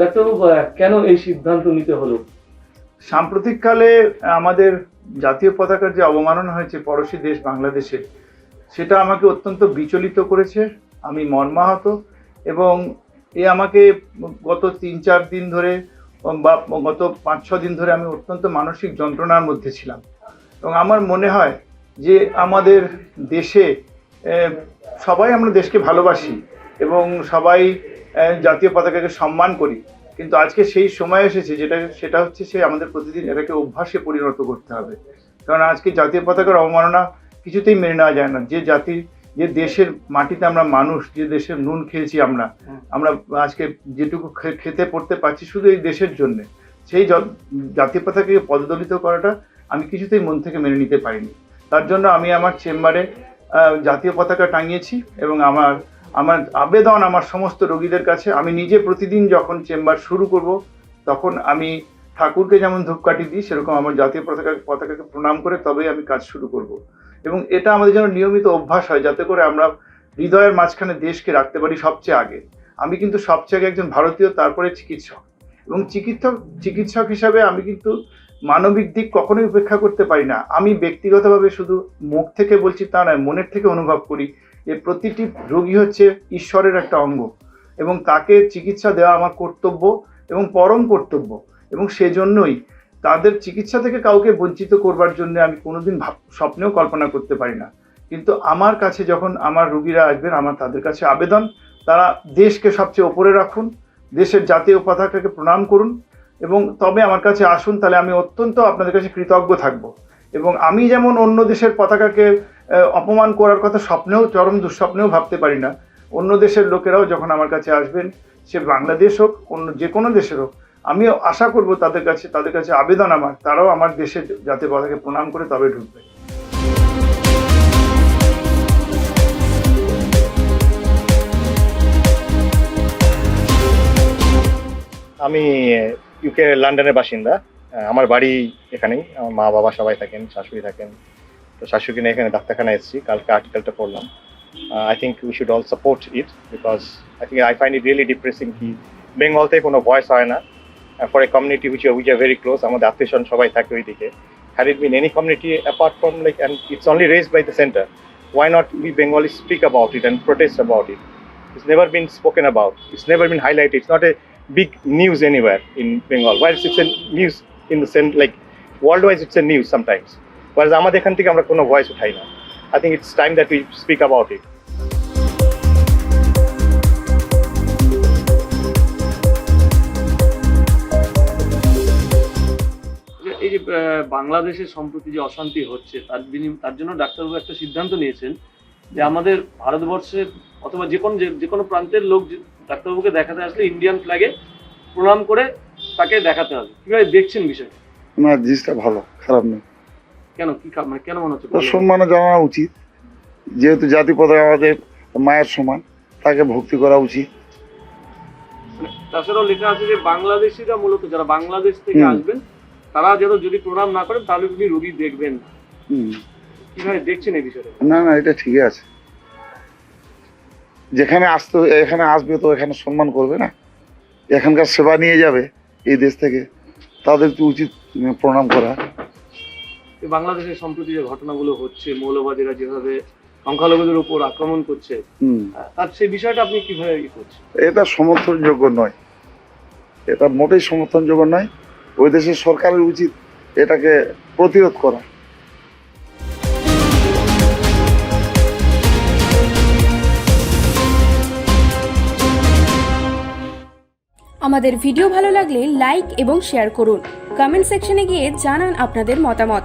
ডাক্তারবাবু কেন এই সিদ্ধান্ত নিতে হলো? সাম্প্রতিককালে আমাদের জাতীয় পতাকার যে অবমাননা হয়েছে পড়োশী দেশ বাংলাদেশে, সেটা আমাকে অত্যন্ত বিচলিত করেছে। আমি মর্মাহত এবং এ আমাকে গত তিন চার দিন ধরে বা গত পাঁচ ছ দিন ধরে আমি অত্যন্ত মানসিক যন্ত্রণার মধ্যে ছিলাম। এবং আমার মনে হয় যে আমাদের দেশে সবাই আমরা দেশকে ভালোবাসি এবং সবাই জাতীয় পতাকাকে সম্মান করি। কিন্তু আজকে সেই সময় এসেছে যেটা সেটা হচ্ছে সে আমাদের প্রতিদিন এটাকে অভ্যাসে পরিণত করতে হবে। কারণ আজকে জাতীয় পতাকার অবমাননা কিছুতেই মেনে নেওয়া যায় না। যে জাতির যে দেশের মাটিতে আমরা মানুষ যে দেশের নুন খেয়েছি আমরা আমরা আজকে যেটুকু খেতে পড়তে পারছি শুধু এই দেশের জন্যে। সেই জাতীয় পতাকাকে পদদলিত করাটা আমি কিছুতেই মন থেকে মেনে নিতে পারিনি। তার জন্য আমি আমার চেম্বারে জাতীয় পতাকা টাঙিয়েছি এবং আমার আমার আবেদন আমার সমস্ত রোগীদের কাছে। আমি নিজে প্রতিদিন যখন চেম্বার শুরু করব, তখন আমি ঠাকুরকে যেমন ধূপকাঠি দিই, সেরকম আমার জাতীয় পতাকা পতাকাকে প্রণাম করে তবেই আমি কাজ শুরু করব। এবং এটা আমাদের যেন নিয়মিত অভ্যাস হয়, যাতে করে আমরা হৃদয়ের মাঝখানে দেশকে রাখতে পারি সবচেয়ে আগে। আমি কিন্তু সবচেয়ে আগে একজন ভারতীয়, তারপরে চিকিৎসক। এবং চিকিৎসক চিকিৎসক হিসাবে আমি কিন্তু মানবিক দিক কখনোই উপেক্ষা করতে পারি না। আমি ব্যক্তিগতভাবে শুধু মুখ থেকে বলছি তা নয়, মনের থেকে অনুভব করি। যে প্রতিটি রোগী হচ্ছে ঈশ্বরের একটা অঙ্গ এবং তাকে চিকিৎসা দেওয়া আমার কর্তব্য এবং পরম কর্তব্য এবং সেজন্যই তাদের চিকিৎসা থেকে কাউকে বঞ্চিত করবার জন্য আমি কোনোদিন ভাব, স্বপ্নেও কল্পনা করতে পারি না। কিন্তু আমার কাছে যখন আমার রুগীরা আসবেন, আমার তাদের কাছে আবেদন, তারা দেশকে সবচেয়ে ওপরে রাখুন, দেশের জাতীয় পতাকাকে প্রণাম করুন এবং তবে আমার কাছে আসুন, তাহলে আমি অত্যন্ত আপনাদের কাছে কৃতজ্ঞ থাকব। এবং আমি যেমন অন্য দেশের পতাকাকে অপমান করার কথা স্বপ্নেও, চরম দুঃস্বপ্নেও ভাবতে পারি না। অন্য দেশের লোকেরাও যখন আমার কাছে আসবেন, সে বাংলাদেশ হোক, অন্য যে কোনো দেশের হোক আমি আশা করব তাদের কাছে তাদের কাছে আবেদন আমার, তারাও আমার দেশের যাতে পতাকাকে প্রণাম করে তবে ঢুকবে। আমি ইউকে লন্ডনের বাসিন্দা। আমার বাড়ি এখানেই, আমার মা বাবা সবাই থাকেন, শাশুড়ি থাকেন। তো শাশুড়ি নিয়ে এখানে ডাক্তারখানা এসেছি কালকে আর্টিকেলটা পড়লাম I think we should all support it because I think I find it really depressing কি বেঙ্গলতে কোনো ভয়েস হয় না for a community which which are very close আমাদের আত্মীয়স্বজন সবাই থাকে ওইদিকে had it been any community apart from like and it's only raised by the centre why not we Bengalis speak about it and protest about it? It's never been spoken about. It's never been highlighted. It's not a big news anywhere in Bengal. Whereas it's a news in the sense like worldwide, it's a news sometimes. আমাদের এখান থেকে আমরা কোনো voice উঠাই না। I think it's time that we speak it. যে এই যে আহ, বাংলাদেশের সম্প্রতি যে অশান্তি হচ্ছে তার বিনি- তার জন্য ডাক্তারবাবু একটা সিদ্ধান্ত নিয়েছেন যে আমাদের ভারতবর্ষের অথবা যে কোনো যে- যে কোনো প্রান্তের লোক যে ডাক্তারবাবুকে দেখাতে আসলে ইন্ডিয়ান ফ্ল্যাগে প্রণাম করে তাকে দেখাতে হবে। কীভাবে দেখছেন বিষয়টা? না জিনিসটা ভালো খারাপ নয়। কেন কি মানে কেন মনে হচ্ছে তার জানানো উচিত। যেহেতু জাতি পতাকা আমাদের মায়ের সমান তাকে ভক্তি করা উচিত। মানে তাছাড়াও লেখা আছে যে বাংলাদেশিরা মূলত যারা বাংলাদেশ থেকে। আসবেন তারা যেন যদি প্রণাম না করেন তাহলে উনি রোগী দেখবেন। কীভাবে দেখছেন এই বিষয়টা? না না এটা ঠিকই আছে। যেখানে আসতে এখানে আসবে তো এখানে সম্মান করবে না? এখানকার সেবা নিয়ে যাবে এই দেশ থেকে। তাদের তো উচিত প্রণাম করা। বাংলাদেশের সম্প্রতি যে ঘটনাগুলো হচ্ছে মৌলবাদীরা যেভাবে সংখ্যালঘুদের উপর আক্রমণ করছে তার সেই বিষয়টা আপনি কীভাবে ই করছেন? এটা সমর্থনযোগ্য নয়। এটা মোটেই সমর্থনযোগ্য নয়। ওই দেশের সরকারের উচিত এটাকে প্রতিরোধ করা। আমাদের ভিডিও ভালো লাগলে লাইক এবং শেয়ার করুন। কমেন্ট সেকশনে গিয়ে জানান আপনাদের মতামত।